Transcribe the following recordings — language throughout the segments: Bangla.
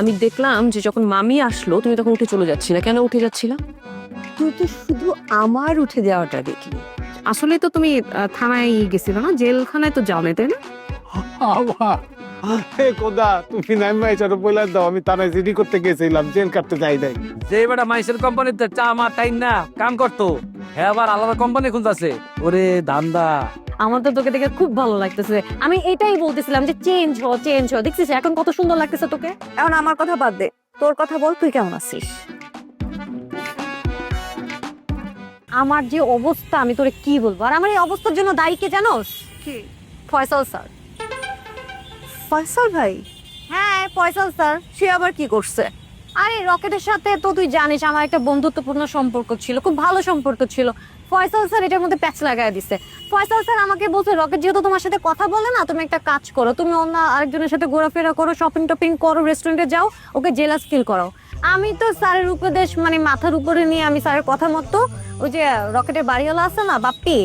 আমি দেখলাম যে যখন মামি আসলো তুমি তখন উঠে চলে যাচ্ছিলে। কেন উঠে যাচ্ছিলা? তুই তো শুধু আমার উঠে যাওয়াটা দেখলি আসলে তো তুমি আহ, থানায় গেছিল না? জেলখানায় তো যাও না তাই না? আবা হে কোদা তুমি নাইমা এসে বলে দাও আমি তারা জিডি করতে গেছিলাম জেল কাটতে যাই নাই। যে বেটা মাইসের কোম্পানিতে চা মা টাইম না কাম করতো হ্যাঁ আবার আলাদা কোম্পানি খুঁজতেছে। ওরে ধান্দা আমার তো তোকে দেখে খুব ভালো লাগতেছে। আমি এটাই বলতেছিলাম যে চেঞ্জ হ চেঞ্জ হ। দেখছিস এখন কত সুন্দর লাগতেছে তোকে? এখন আমার কথা বাদ দে। তোর কথা বল তুই কেমন আছিস? আমার যে অবস্থা আমি তোরে কি বলব? আর আমার এই অবস্থার জন্য দায়ী কে জানোস? কি? ফয়সাল স্যার। ফয়সাল ভাই? হ্যাঁ ফয়সাল স্যার। সে আবার কি করছে? আরে রকেটের সাথে তো তুই জানিস আমার একটা বন্ধুত্বপূর্ণ সম্পর্ক ছিল খুব ভালো সম্পর্ক ছিল। ফয়সাল স্যার এটার মধ্যে প্যাচ লাগায় দিছে। ফয়সাল স্যার আমাকে বলছে, রকেট, যেহেতু তোমার সাথে কথা বলে না, তুমি একটা কাজ করো। তুমি অন্য আরেকজনের সাথে ঘোরাফেরা করো শপিং টপিং করো রেস্টুরেন্টে যাও, ওকে জেলাস ফিল করো আমি তো স্যারের উপদেশ মানে মাথার উপরে নিয়ে আমি স্যারের কথা মতো, ওই যে রকেটের বাড়িওয়ালা আছে না, বাপ্পি?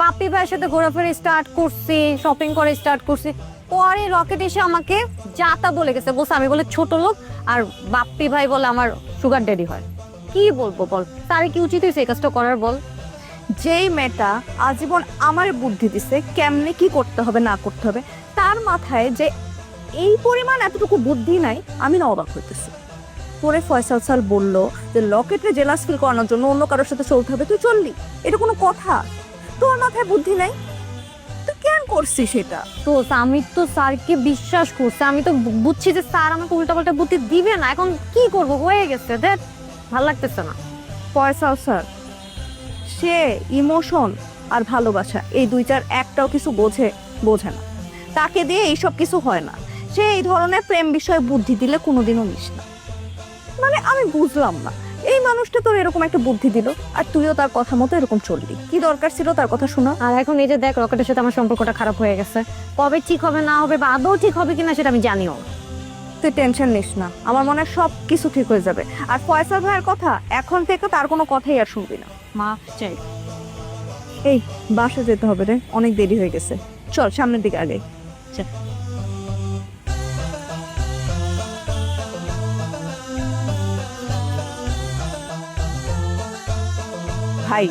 বাপ্পি ভাইয়ের সাথে ঘোরাফেরা স্টার্ট করছি শপিং করে স্টার্ট করছি। পরে রকেট এসে আমাকে যাতা বলে গেছে। বলছে, আমি বলে ছোট লোক, আর বাপ্পি ভাই বলে আমার সুগার ড্যাডি হয়। কি বলব বল? তার কি উচিত হয়েছে এই কাজটা করার বল? যেই মেয়েটা আজীবন আমার বুদ্ধি দিছে কেমনে কি করতে হবে না করতে হবে তার মাথায় যে এই পরিমাণ এতটুকু বুদ্ধি নাই আমি না অবাক হইতেছি। পরে ফয়সাল স্যার বলল যে লকেটে জেলাস ফিল করানোর জন্য অন্য কারোর সাথে চলতে হবে তুই চললি এটা কোনো কথা। তোর মাথায় বুদ্ধি নাই? তুই কেন করছিস সেটা তো আমি তো স্যারকে বিশ্বাস করছি আমি তো বুঝছি যে স্যার আমাকে উল্টাপাল্টা বুদ্ধি দিবে না এখন কি করব? হয়ে গেছে দেখ ভালো লাগতেছে না। ফয়সাল স্যার সে ইমোশন আর ভালোবাসা এই দুইটার একটাও কিছু বোঝে বোঝে না। তাকে দিয়ে এইসব কিছু হয় না। সে এই ধরনের প্রেম বিষয়ে বুদ্ধি দিলে কোনোদিনও মিশ না। মানে আমি বুঝলাম না। এই মানুষটা তোর এরকম একটা বুদ্ধি দিল আর তুইও তার কথা মতো এরকম চললি। কি দরকার ছিল তার কথা শোনা। আর এখন এই যে দেখ রকেটের সাথে আমার সম্পর্কটা খারাপ হয়ে গেছে। কবে ঠিক হবে না হবে বা আদৌ ঠিক হবে কিনা সেটা আমি জানিও তুই টেনশন নিস না। আমার মনে হয় সব কিছু ঠিক হয়ে যাবে। আর ফয়সাল ভাইয়ের কথা এখন থেকে তার কোনো কথাই আর শুনবি না। মা চাই এই বাসা যেতে হবে রে অনেক দেরি হয়ে গেছে। চল সামনের দিকে আগে। ভাই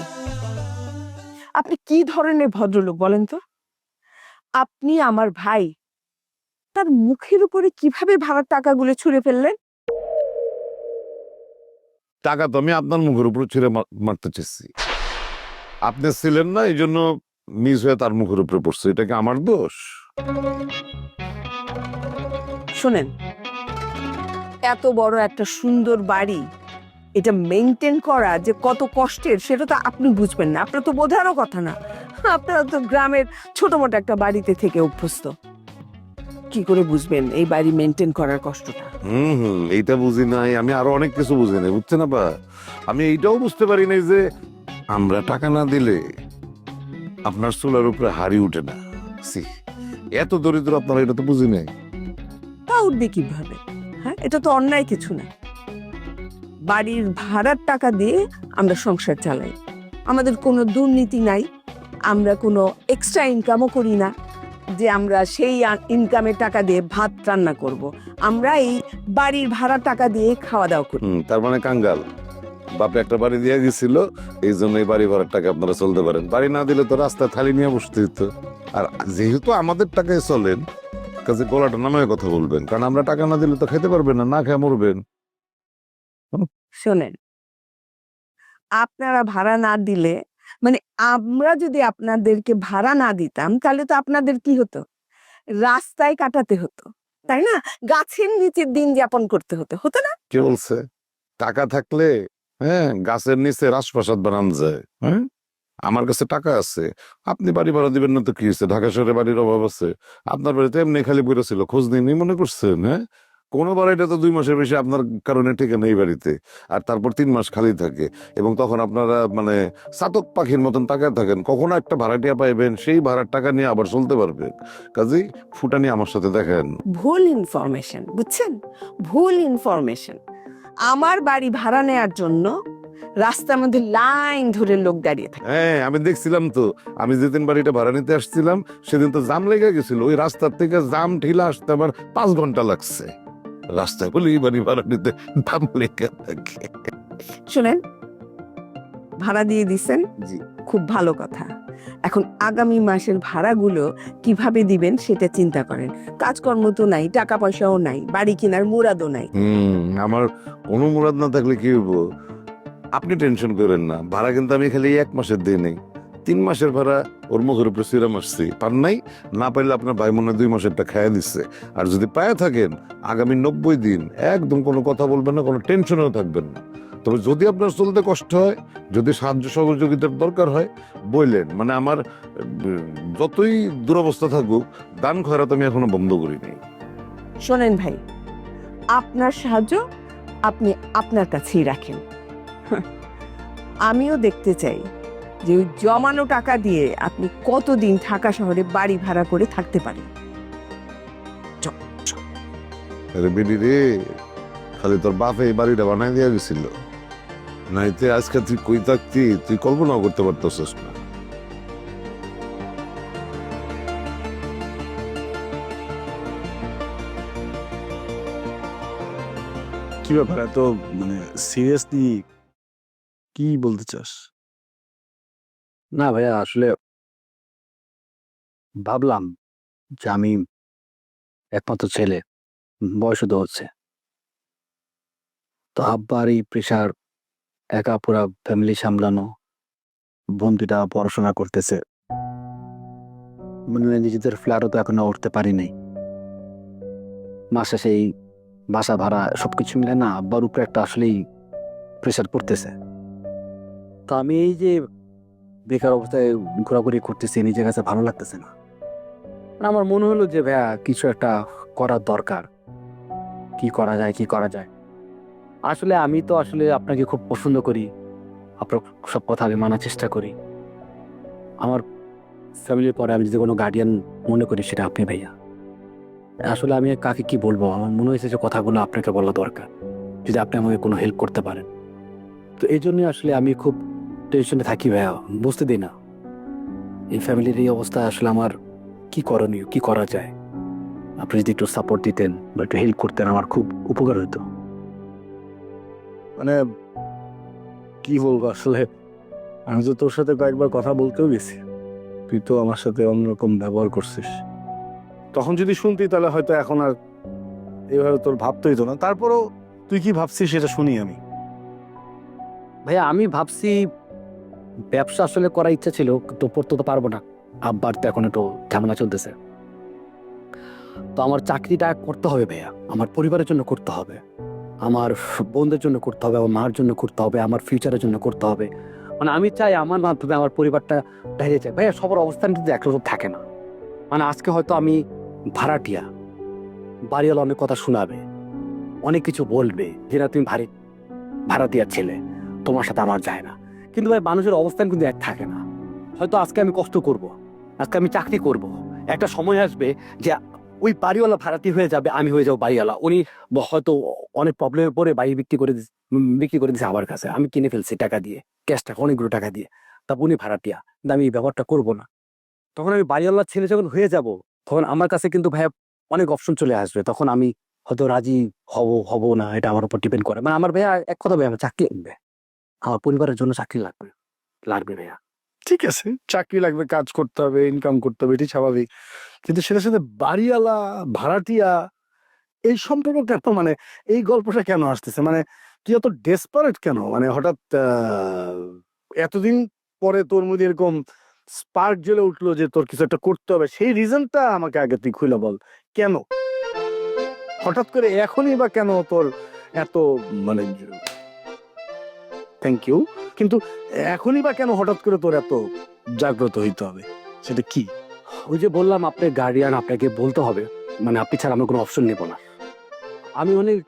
আপনি কি ধরনের ভদ্রলোক বলেন তো? আপনি আমার ভাই তার মুখের উপরে কীভাবে ভাড়ার টাকাগুলো ছুঁড়ে ফেললেন? টাকা তো আমি আপনার মুখের উপর ছিঁড়ে মারতে চেয়েছি। আপনি ছিলেন না, এই জন্য মিস হয়ে তার মুখের উপরে পড়ছে। এটা কি আমার দোষ? শোনেন, এত বড় একটা সুন্দর বাড়ি, এটা মেনটেন করা যে কত কষ্টের, সেটা তো আপনি বুঝবেন না। আপনার তো বোঝারও কথা না। আপনারা তো গ্রামের ছোট মোটো একটা বাড়িতে থেকে অভ্যস্ত। কি করে বুঝবেন এই বাড়ি মেনটেন করার কষ্টটা? হুম হুম এইটা বুঝি নাই আমি আরও অনেক কিছু বুঝি নাই বুঝছেন আপা? আমি এইটাও বুঝতে পারি নাই যে আমরা টাকা না দিলে আপনার চুলার উপরে হাড়ি উঠে না। সি এত দরিদ্র আপনারা এটা তো বুঝি নাই। তা উঠবে কীভাবে? হ্যাঁ এটা তো অন্যায় কিছু না। বাড়ির ভাড়ার টাকা দিয়ে আমরা সংসার চালাই। আমাদের কোনো দুর্নীতি নাই আমরা কোনো এক্সট্রা ইনকামও করি না। যে আমরা সেই ইনকামের টাকা দিয়ে ভাত রান্না করব। আমরা এই বাড়ির ভাড়ার টাকা দিয়ে খাওয়া দাওয়া করি। তার মানে কাঙ্গাল। বাপে একটা বাড়ি দিয়ে গেছিল এই জন্য এই বাড়ি ভাড়ার টাকা আপনারা চলতে পারেন। বাড়ি না দিলে তো রাস্তায় থালি নিয়ে বসতে হতো আর যেহেতু আমাদের টাকায় চলেন কাজে গলাটা নামে কথা বলবেন। কারণ আমরা টাকা না দিলে তো খেতে পারবেন না না খেয়ে মরবেন। শোনেন আপনারা ভাড়া না দিলে মানে আমরা যদি আপনাদেরকে ভাড়া না দিতাম, তাহলে তো আপনাদের কি হতো? রাস্তায় কাটাতে হতো, তাই না? গাছের নিচে দিন যাপন করতে হতো হতো না? কে বলছে? টাকা থাকলে হ্যাঁ গাছের নিচে রাজপ্রাসাদ বানান যায় হ্যাঁ? আমার কাছে টাকা আছে, আপনি বাড়ি ভাড়া দিবেন না তো কি হয়েছে? ঢাকা শহরে বাড়ির অভাব আছে, আপনার বাড়িতে এমনি খালি পড়ে ছিল, খোঁজ নিয়ে মনে করছেন হ্যাঁ? কোনো বাড়িটা তো দুই মাসের বেশি আপনার কারণে টিকে নেই বাড়িতে। আর তারপর তিন মাস খালি থাকে। এবং তখন আপনারা মানে চাতক পাখির মতন টাকায় থাকেন। কখনো একটা ভাড়াটিয়া পাইবেন সেই ভাড়ার টাকা নিয়ে আবার চলতে পারবেন কাজেই ফুটানি আমার সাথে দেখেন। ভুল ইনফরমেশন বুঝছেন? ভুল ইনফরমেশন আমার বাড়ি ভাড়া নেয়ার জন্য রাস্তার মধ্যে লাইন ধরে লোক দাঁড়িয়ে থাকে। হ্যাঁ আমি দেখছিলাম তো। আমি যেদিন বাড়িটা ভাড়া নিতে আসছিলাম সেদিন তো জাম লেগে গেছিল। ওই রাস্তার থেকে জাম ঠেলা আসতে আমার পাঁচ ঘণ্টা লাগছে। রাস্তায় বলে বাড়ি ভাড়া নিতে দাম লেগে থাকে? শুনেন ভাড়া দিয়ে দিছেন? খুব ভালো কথা। এখন আগামী মাসের ভাড়াগুলো কীভাবে দিবেন সেটা চিন্তা করেন। কাজকর্ম তো নাই টাকা পয়সাও নাই বাড়ি কেনার মুরাদও নাই। আমার কোনো মুরাদ না থাকলে কি হইব? আপনি টেনশন করেন না ভাড়া কিন্তু আমি খালি এক মাসের দিই নেই। তিন মাসের ভাড়া ওর মুখের উপরে সিরাম আসছি। পান নাই না পাইলে আপনার ভাই মনে হয় দুই মাসেরটা খাইয়া দিচ্ছে আর যদি পায়ে থাকেন আগামী নব্বই দিন একদম কোনো কথা বলবেন না কোনো টেনশনেও থাকবেন না। তবে যদি আপনার চলতে কষ্ট হয় যদি সাহায্য সহযোগিতার দরকার হয় বললেন মানে আমার যতই দুরবস্থা থাকুক দান খয়রাত আমি এখনও বন্ধ করিনি। শোনেন ভাই আপনার সাহায্য আপনি আপনার কাছেই রাখেন। হাহ, আমিও দেখতে চাই যে ওই জমানো টাকা দিয়ে আপনি কতদিন ঢাকা শহরে বাড়ি ভাড়া করে থাকতে পারেন? আরে বেডি রে খালি তোর বাপে এই বাড়িটা বানাই দিয়া গেছিল নাইতে আজকে তুই কই থাকতি তুই কল্পনাও করতে পারতেছিস না। কি ব্যাপার এত মানে সিরিয়াসলি কি বলতে চাস? না ভাইয়া, আসলে ভাবলাম যে আমি একমাত্র ছেলে, বয়সও তো হচ্ছে। তো আব্বার এই প্রেশার একা পুরা ফ্যামিলি সামলানো, বন্ধুটা পড়াশোনা করতেছে। মানে নিজেদের ফ্ল্যাটও তো এখনও উঠতে পারি নাই। মাসে সেই বাসা ভাড়া সবকিছু মিলে না আব্বার উপরে একটা আসলেই প্রেশার পড়তেছে। তো আমি এই যে বেকার অবস্থায় ঘোরাঘুরি করতেছি, নিজের কাছে ভালো লাগতেছে না। আমার মনে হলো যে, ভাইয়া, কিছু একটা করার দরকার। কি করা যায়, কি করা যায়? আসলে আমি তো আসলে আপনাকে খুব পছন্দ করি। আপনার সব কথা আমি মানার চেষ্টা করি। আমার ফ্যামিলির পরে আমি যদি কোনো গার্ডিয়ান মনে করি, সেটা আপনি ভাইয়া। আসলে আমি কাকে কি বলব? আমার মনে হয়েছে যে, কথাগুলো আপনাকে বলা দরকার। যদি আপনি আমাকে কোনো হেল্প করতে পারেন। তো এই জন্যই আসলে আমি খুব টেনশনে থাকি ভাইয়া বুঝতে দিই না। এই ফ্যামিলির এই অবস্থা আসলে আমার কি করণীয় কি করা যায়? আপনি যদি একটু সাপোর্ট দিতেন বা একটু হেল্প করতেন আমার খুব উপকার হতো। মানে কি বলব আসলে? আমি তো তোর সাথে কয়েকবার কথা বলতেও গেছি। তুই তো আমার সাথে অন্যরকম ব্যবহার করছিস। তখন যদি শুনতি তাহলে হয়তো এখন আর এভাবে তোর ভাবতে হইতো না। তারপরও তুই কি ভাবছিস সেটা শুনি আমি। ভাইয়া আমি ভাবছি ব্যবসা আসলে করার ইচ্ছা ছিল তো পড়তে তো পারব না। আব্বার তো এখন একটু ঝামেলা চলতেছে। তো আমার চাকরিটা করতে হবে ভাইয়া। আমার পরিবারের জন্য করতে হবে। আমার বোনদের জন্য করতে হবে, আমার মার জন্য করতে হবে, আমার ফিউচারের জন্য করতে হবে। মানে আমি চাই আমার মাধ্যমে আমার পরিবারটা দাঁড়িয়ে যায়। ভাইয়া, সবার অবস্থান কিন্তু একরকম থাকে না। মানে আজকে হয়তো আমি ভাড়াটিয়া, বাড়িওয়ালা অনেক কথা শোনাবে, অনেক কিছু বলবে, যে না তুমি ভারী ভাড়াটিয়ার ছেলে, তোমার সাথে আমার যায় না। কিন্তু ভাই, মানুষের অবস্থান কিন্তু এক থাকে না। হয়তো আজকে আমি কষ্ট করব, আজকে আমি চাকরি করব। একটা সময় আসবে যে ওই বাড়িওয়ালা ভাড়াটি হয়ে যাবে, আমি হয়ে যাব বাড়িওয়ালা। উনি হয়তো অনেক প্রবলেমে পড়ে বাড়ি বিক্রি করে বিক্রি করে দিচ্ছে আমার কাছে। আমি কিনে ফেলছি টাকা দিয়ে ক্যাশ টাকা, অনেকগুলো টাকা দিয়ে। তা উনি ভাড়াটিয়া, কিন্তু আমি এই ব্যাপারটা করব না। তখন আমি বাড়িওয়ালার ছেলে যখন হয়ে যাব, তখন আমার কাছে কিন্তু ভাই অনেক অপশন চলে আসবে। তখন আমি হয়তো রাজি হব হব না, এটা আমার উপর ডিপেন্ড করে। মানে আমার ভাইয়া, এক কথা ভাই, আমার চাকরি লাগবে। আমার পরিবারের জন্য চাকরি লাগবে লাগবে ভাইয়া। ঠিক আছে, চাকরি লাগবে, কাজ করতে হবে ইনকাম করতে হবে এটি স্বাভাবিক। কিন্তু সেটার সাথে বাড়িওয়ালা, ভাড়াটিয়া, এই সম্পর্ক কেন মানে এই গল্পটা কেন আসতেছে? মানে তুই এত ডেসপারেট কেন? মানে হঠাৎ এতদিন পরে তোর মধ্যে এরকম স্পার্ক জ্বলে উঠল যে তোর কিছু একটা করতে হবে, সেই রিজনটা আমাকে আগে তুই খুলে বল, কেন? হঠাৎ করে এখনই বা কেন তোর এত মানে থ্যাংক ইউ কিন্তু এখনই বা কেন হঠাৎ করে তোর এত জাগ্রত হইতে হবে? সেটা কি? ওই যে বললাম আপনি গার্ডিয়ান আপনাকে বলতে হবে মানে আপনি ছাড়া আমার কোনো অপশন নেব না। আমি অনেক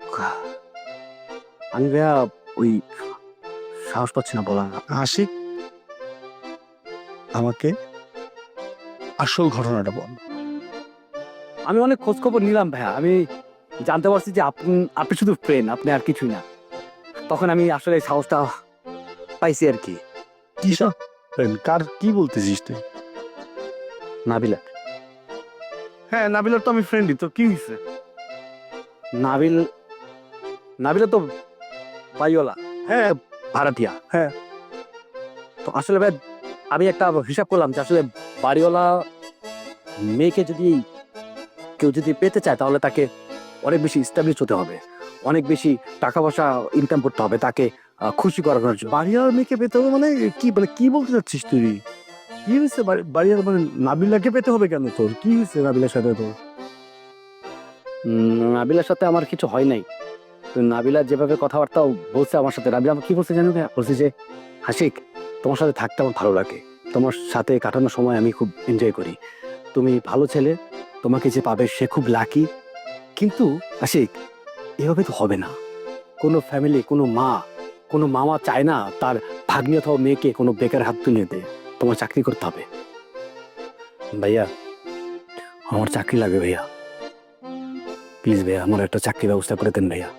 আমি ভাইয়া ওই সাহস পাচ্ছি না বলা আশিক আমাকে আসল ঘটনাটা বল। আমি অনেক খোঁজ খবর নিলাম ভাইয়া। আমি জানতে পারছি যে আপনি আপনি শুধু ফ্রেন্ড আপনি আর কিছুই না। তখন আমি আসলে সাহসটা পাইছি আর কি। কি কার কি বলতেছিস তুই? নাবিলা হ্যাঁ নাবিলার তো আমি ফ্রেন্ডই তো কি হয়েছে নাবিল নাবিলা তো বাড়িওয়ালা হ্যাঁ। ভাড়াটিয়া। হ্যাঁ। তো আসলে ভাই আমি একটা হিসাব করলাম যে আসলে বাড়িওয়ালা মেয়েকে যদি কেউ যদি পেতে চায় তাহলে তাকে অনেক বেশি স্টাবলিশ হতে হবে। অনেক বেশি টাকা পয়সা ইনকাম করতে হবে তাকে খুশি করানোর জন্য। বাড়িয়ার মেয়েকে পেতে হবে মানে কি মানে কি বলতে চাচ্ছিস তুই? কি হয়েছে বাড়ি- বাড়িয়ার মানে নাবিলাকে পেতে হবে কেন তোর? কি হয়েছে নাবিলার সাথে তোর? নাবিলার সাথে আমার কিছু হয় নাই। তো নাবিলা যেভাবে কথাবার্তা বলছে আমার সাথে নাবিলা কি বলছে জানো? বলছে যে হাসিক তোমার সাথে থাকতে আমার ভালো লাগে। তোমার সাথে কাটানোর সময় আমি খুব এনজয় করি। তুমি ভালো ছেলে তোমাকে যে পাবে সে খুব লাকি কিন্তু আশিক এভাবে তো হবে না। কোনো ফ্যামিলি কোনো মা কোনো মামা চায় না তার ভাগ্নি অথবা মেয়েকে কোনো বেকার হাত তুলে দে। তোমার চাকরি করতে হবে। ভাইয়া, আমার চাকরি লাগবে ভাইয়া। প্লিজ ভাইয়া, আমার একটা চাকরি ব্যবস্থা করে দেন ভাইয়া।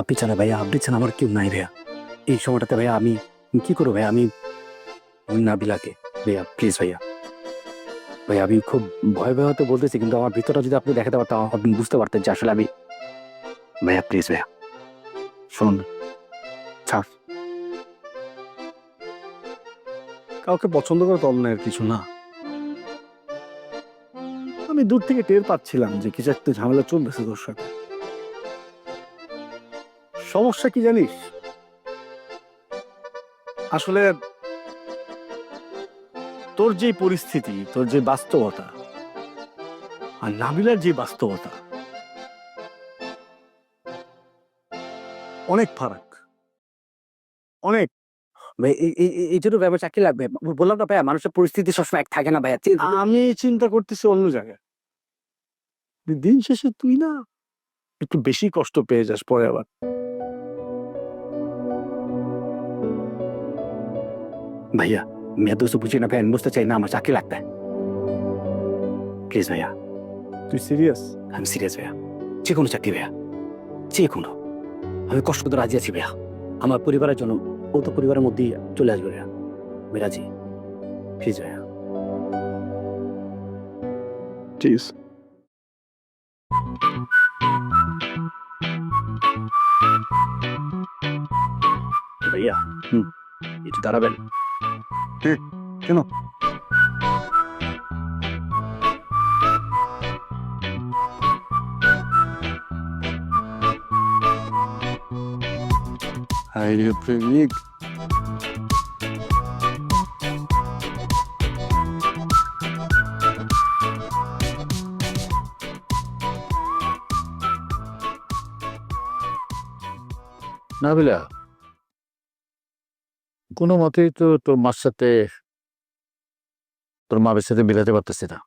আপনি ছাড়া ভাইয়া, আপনি ছাড়া আমার কেউ নাই ভাইয়া। এই সময়টাতে ভাইয়া আমি কি করব ভাইয়া? আমি নাবিলাকে। ভাইয়া, প্লিজ ভাইয়া। ভাইয়া, আমি খুব ভয় ভয় হতে বলতেছি, কিন্তু আমার ভিতরটা যদি আপনি দেখাতে পারতেন, আপনি বুঝতে পারতেন যে আসলে আমি ভাইয়া, প্লিজ ভাইয়া। শুনুন। ছাড় কাউকে পছন্দ করে তো অন্যায়ের কিছু না। আমি দূর থেকে টের পাচ্ছিলাম যে কিছু একটা ঝামেলা চলতেছে তোর সাথে। সমস্যা কি জানিস? আসলে তোর যে পরিস্থিতি, তোর যে বাস্তবতা আর নাবিলার যে বাস্তবতা, অনেক ফারাক। অনেক। ভাই এই- জন্য ভাই আমার চাকরি লাগবে। বললাম না ভাইয়া মানুষের পরিস্থিতি সবসময় এক থাকে না ভাইয়া আমি চিন্তা করতেছি অন্য জায়গায়। দিন শেষে তুই না একটু বেশি কষ্ট পেয়ে যাস পরে আবার। ভাইয়া এত কিছু বুঝি না ভাই আমি বুঝতে চাই না আমার চাকরি লাগবে। প্লিজ ভাইয়া। তুই সিরিয়াস? আমি সিরিয়াস ভাইয়া। যে কোনো চাকরি ভাইয়া যে কোনো আমি কষ্ট করতে রাজি আছি ভাইয়া। আমার পরিবারের জন্য ও তো পরিবারের মধ্যেই চলে আসবে ভাইয়া আমি প্লিজ ভাইয়া ঠিক ভাইয়া হুম। একটু দাঁড়াবেন। কেন? হাই প্রেমিক নাবিলা কোনো মতেই তো তোর মার সাথে, তোর মায়ের সাথে মিলাতে পারতেছে না।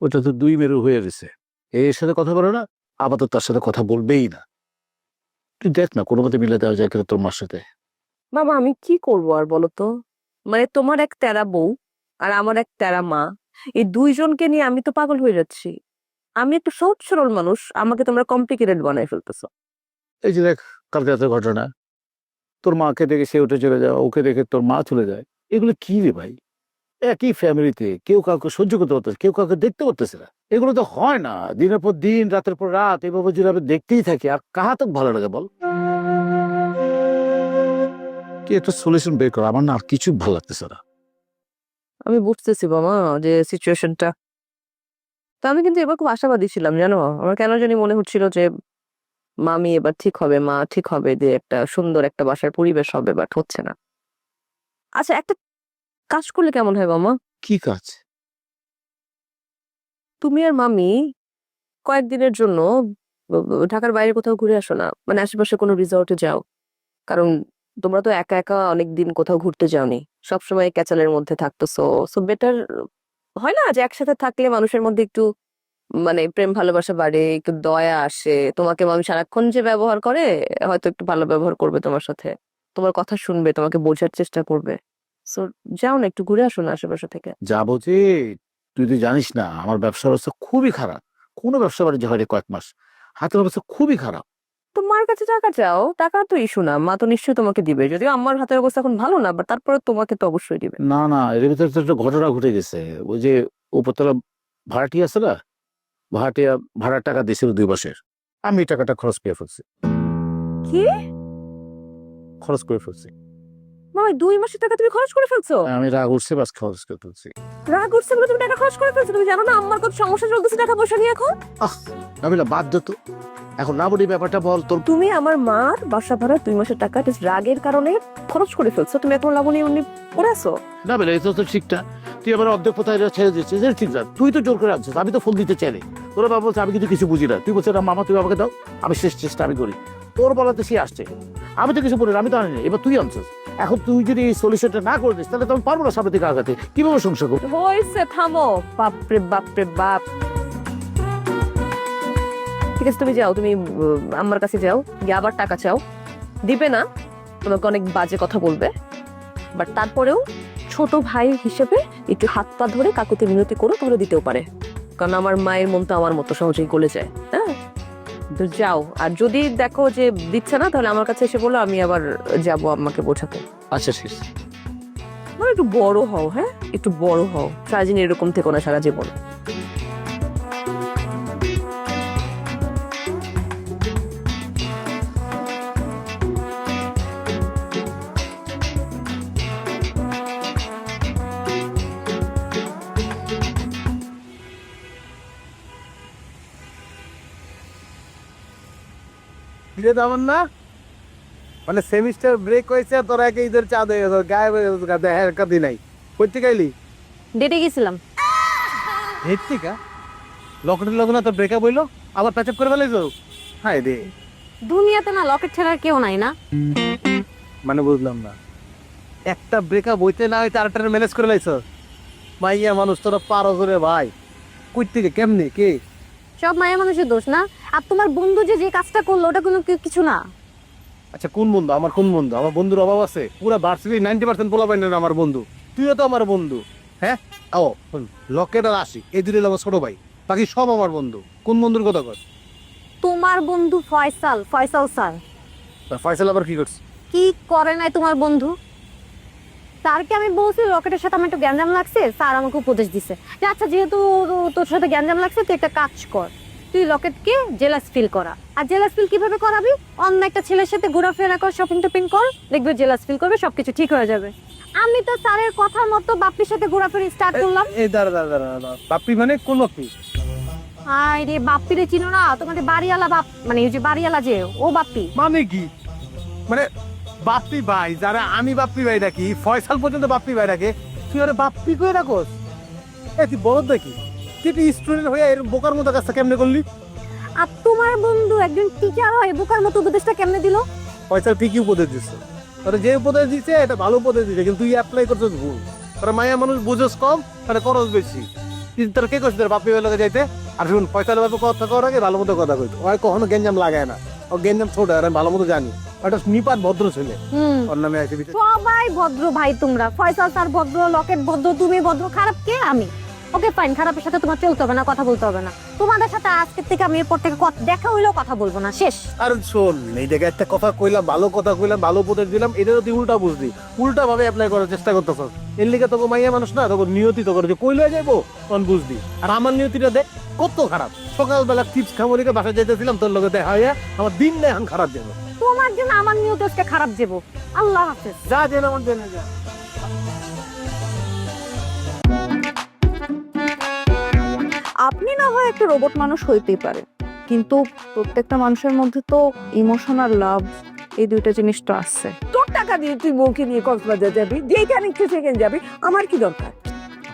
ওটা তো দুই মেরু হয়ে গেছে। এর সাথে কথা বলে না, আপাতত তার সাথে কথা বলবেই না। তুই দেখ না কোনো মতে মিলে দেওয়া যায় কিনা তোর মার সাথে। বাবা আমি কি করব আর বলো তো মানে তোমার এক তেরা বউ আর আমার এক তেরা মা এই দুইজনকে নিয়ে আমি তো পাগল হয়ে যাচ্ছি। আমি একটু সহজ সরল মানুষ আমাকে তোমরা কমপ্লিকেটেড বানাই ফেলতেছো। এই যে দেখ কালকে রাতের ঘটনা। তোর মাকে দেখে সে উঠে চলে যাওয়া ওকে দেখে তোর মা চলে যায়। এগুলো কি রে ভাই? একই ফ্যামিলিতে কেউ কাউকে সহ্য করতে পারতেছে কেউ কাউকে দেখতে পারতেছে না। এগুলো তো হয় না। দিনের পর দিন রাতের পর রাত এভাবে যদি আমরা দেখতেই থাকি আর কাহা তো ভালো লাগে বল? কি একটা সলিউশন বের কর আমার না আর কিছু ভালো লাগতেছে না। আমি বুঝতেছি বাবা যে সিচুয়েশনটা তো আমি কিন্তু এবার খুব আশাবাদী ছিলাম জানো? আমার কেন জানি মনে হচ্ছিল যে মামি এবার ঠিক হবে মা ঠিক হবে যে একটা সুন্দর একটা বাসার পরিবেশ হবে বাট হচ্ছে না। আচ্ছা একটা কাজ করলে কেমন হয় মামা? কি কাজ? তুমি আর মামি কয়েকদিনের জন্য ঢাকার বাইরে কোথাও ঘুরে আসো না। মানে আশেপাশে কোনো রিসর্টে যাও। কারণ তোমরা তো একা একা অনেক দিন কোথাও ঘুরতে যাওনি। সবসময় ক্যাচালের মধ্যে থাকতো। সো সো বেটার হয় না যে একসাথে থাকলে মানুষের মধ্যে একটু মানে প্রেম ভালোবাসা বাড়ে, একটু দয়া আসে। তোমাকে মামি সারাক্ষণ যে ব্যবহার করে, হয়তো একটু ভালো ব্যবহার করবে তোমার সাথে। তোমার কথা শুনবে, তোমাকে বোঝার চেষ্টা করবে। সো যাও না, একটু ঘুরে আসো না আশেপাশে থেকে। যাব যে। তুই তো জানিস না আমার ব্যবসার অবস্থা খুবই খারাপ। কোনো ব্যবসা বাণিজ্য হয়নি কয়েক মাস। হাতের অবস্থা খুবই খারাপ। তো মার কাছে টাকা চাও টাকা তো ইস্যু না। মা তো নিশ্চয়ই তোমাকে দিবে। যদিও আমার হাতের অবস্থা এখন ভালো না বাট তারপরে তোমাকে তো অবশ্যই দিবে। না না এর ভিতরে তো একটা ঘটনা ঘটে গেছে। ওই যে উপরতলা ভাড়াটি আছে না? ভাড়াটিয়া ভাড়ার টাকা দিয়েছিল দুই বছর আমি এই টাকাটা খরচ করে ফেলছি। কি? খরচ করে ফেলছি। মা ওই দুই মাসের টাকা তুমি খরচ করে ফেলছো? আমি রাগ উঠছে বাস খরচ করে ফেলছি। রাগ উঠছে বলে তুমি টাকা খরচ করে ফেলছো? তুমি জানো না আমার কত সমস্যা চলতেছে টাকা পয়সা নিয়ে এখন? আমি না বাধ্য তো। এখন না বলি ব্যাপারটা বল তোর তুমি আমার মার বাসা ভাড়া দুই মাসের টাকা just রাগের কারণে খরচ করে ফেলছো। তুমি এখন লাবণী উনি করে আসো না বেলা এই তো ঠিকটা তুই আমার অর্ধেক কোথায় ছেড়ে দিচ্ছিস এটা ঠিক না। তুই তো জোর করে আনছিস আমি তো ফোন দিতে চাইনি। তোরা বাবা বলছে আমি কিন্তু কিছু বুঝি না। তুই বলছিস না মামা তুই আমাকে দাও আমি শেষ চেষ্টা আমি করি। তোর বলাতে সে আসছে। আমি তো কিছু বলি আমি তো আনিনি এবার তুই আনছিস। এখন তুই যদি এই সলিউশনটা না করে দিস, তাহলে তো পারব না সামনে থেকে আগাতে। কীভাবে সংসার করব? হয়েছে, থামো। বাপরে বাপরে, বাপ। ঠিক আছে, তুমি যাও, তুমি আমার কাছে যাও, গিয়ে আবার টাকা চাও। দিবে না, তোমাকে অনেক বাজে কথা বলবে। বাট তারপরেও ছোট ভাই হিসেবে একটু হাত পা ধরে কাকুতে মিনতি করো, তাহলে দিতেও পারে। কারণ আমার মায়ের মন তো আমার মতো সহজেই গলে যায় হ্যাঁ? তো যাও। আর যদি দেখো যে দিচ্ছে না তাহলে আমার কাছে এসে বলো আমি আবার যাব আমাকে বোঝাতে। আচ্ছা মানে একটু বড় হও হ্যাঁ? একটু বড় হও। সারাদিন এরকম থেকো না সারা জীবন। ফিরে যাবেন না? মানে সেমিস্টার ব্রেক হয়েছে তোরা একে ঈদের চাঁদ হয়ে গেছে গায়েব হয়ে গেছে দেখা একাদি নাই। করতে গাইলি ডেটে গেছিলাম। হেত্তিকা লকডাউন লকডাউন তো ব্রেকআপ হইল? আবার প্যাচআপ করে হাই রে। দুনিয়াতে না লকেট ছাড়া কেউ নাই না। মানে বুঝলাম না। একটা ব্রেকআপ হইতে না হইতে আরেকটা ম্যানেজ করে লাইছ? মাইয়া মানুষ তোরা পারো করে ভাই। কই থেকে কেমনি কে? সব মায়া মানুষের দোষ না? আর তোমার বন্ধু যে যে কাজটা করল ওটা কোনো কি- কিছু না? আচ্ছা কোন বন্ধু? আমার কোন বন্ধু? আমার বন্ধুর অভাব আছে। পুরো ভার্সিটি নাইনটি পার্সেন্ট পোলা পাই আমার বন্ধু। তুইও তো আমার বন্ধু। হ্যাঁ? ও লকেট আর আশিক এই দুটো আমার ছোট ভাই। বাকি সব আমার বন্ধু। কোন বন্ধুর কথা কর? তোমার বন্ধু ফয়সাল ফয়সাল স্যার। ফয়সাল আবার কি করছে? কি করে নাই তোমার বন্ধু? স্যারকে আমি বলছি রকেটের সাথে আমার একটু গ্যাঞ্জাম লাগছে স্যার আমাকে উপদেশ দিছে। যে আচ্ছা যেহেতু তোর সাথে গ্যাঞ্জাম লাগছে তুই একটা কাজ কর। তুই রকেটকে জেলাস ফিল করা। আর জেলাস ফিল কীভাবে করাবি? অন্য একটা ছেলের সাথে ঘোরাফেরা কর শপিং টপিং কর দেখবে জেলাস ফিল করবে সবকিছু ঠিক হয়ে যাবে। আমি তো স্যারের কথার মতো বাপ্পির সাথে ঘোরাফেরা স্টার্ট করলাম। এই দাঁড়া দাঁড়া দাঁড়া বাপ্পি মানে কোন বাপ্পি? আয় রে বাপ্পিরে চিনো না তোমাদের বাড়িওয়ালা বাপ মানে ওই যে বাড়িওয়ালা যে ও বাপ্পি। মানে কি? মানে বাপ্পি ভাই যারা আমি বাপ্পি ভাই ডাকি ফয়সাল পর্যন্ত বাপ্পি ভাই ডাকে তুই ওরে বাপ্পি কই রাখোস এ তুই বড় দেখি তুই তুই স্টুডেন্ট হয়ে এর বোকার মতো কাজটা কেমনে করলি? আর তোমার বন্ধু একজন টিচার হয় বোকার মতো উপদেশটা কেমনে দিল? ফয়সাল ঠিকই উপদেশ দিচ্ছে তোরা যে উপদেশ দিচ্ছে এটা ভালো উপদেশ দিচ্ছে কিন্তু তুই অ্যাপ্লাই করছিস ভুল। তোরা মায়া মানুষ বুঝোস কম তাহলে খরচ বেশি। কিন্তু তোর কে করছিস তোর বাপ্পি ভাই লোকে যাইতে? আর শুন ফয়সাল বাপে কথা করার আগে ভালো মতো কথা কইতো। ওই কখনো গেঞ্জাম লাগায় না। গেঞ্জাম ছোট আর আমি ভালো মতো জানি নিপাত ভদ্র ছেলে হুম ওর নামে আছে সবাই ভদ্র ভাই তোমরা ফয়সাল স্যার ভদ্র লকেট ভদ্র তুমি ভদ্র খারাপ কে আমি ওকে ফাইন খারাপের সাথে তোমার চলতে হবে না কথা বলতে হবে না তোমাদের সাথে আজকের থেকে আমি এরপর থেকে দেখা হইলেও কথা বলব না শেষ আর শোন এই জায়গায় একটা কথা কইলাম ভালো কথা কইলাম ভালো উপদেশ দিলাম এটা তুই উল্টা বুঝলি উল্টা ভাবে অ্যাপ্লাই করার চেষ্টা করতেছ এর লিগে তোকে মাইয়া মানুষ না তোকে নিয়তি তো করে যে কইলে যাইবো তখন বুঝলি আর আমার নিয়তিটা দেখ কত খারাপ। সকালবেলা টিপস খাব লিগে বাসায় যাইতেছিলাম তোর লগে দেখা হইয়া আমার দিন না এখন খারাপ যাবে। তোমার জন্য আমার নিয়ত আজকে খারাপ যাব। আল্লাহ হাফেজ। যা যেন আমার জেনে যা। আপনি না হয় একটা রোবট মানুষ হইতেই পারে কিন্তু প্রত্যেকটা মানুষের মধ্যে তো ইমোশন আর লাভ এই দুইটা জিনিস তো আছে। তোর টাকা দিয়ে তুই বউকে নিয়ে কক্সবাজার যাবি যেখানে ইচ্ছে সেখানে যাবি আমার কি দরকার?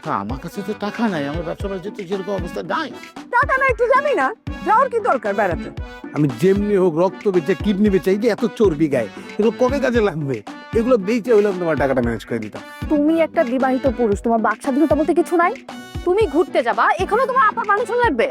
তা আমার কাছে তো টাকা নাই আমার ব্যবসা বাণিজ্য তো যেরকম অবস্থা নাই। টাকা নাই তো যাবি না যাওয়ার কি দরকার বেড়াতে? আমি যেমনি হোক রক্ত বেচে কিডনি বেচে এই যে এত চর্বি গায়ে এগুলো কবে কাজে লাগবে? এগুলো বেচে হইলাম তোমার টাকাটা ম্যানেজ করে দিতাম। তুমি একটা বিবাহিত পুরুষ তোমার বাক স্বাধীনতা বলতে কিছু নাই? তুমি ঘুরতে যাবা এখানে তোমার আপা মানুষ লাগবে?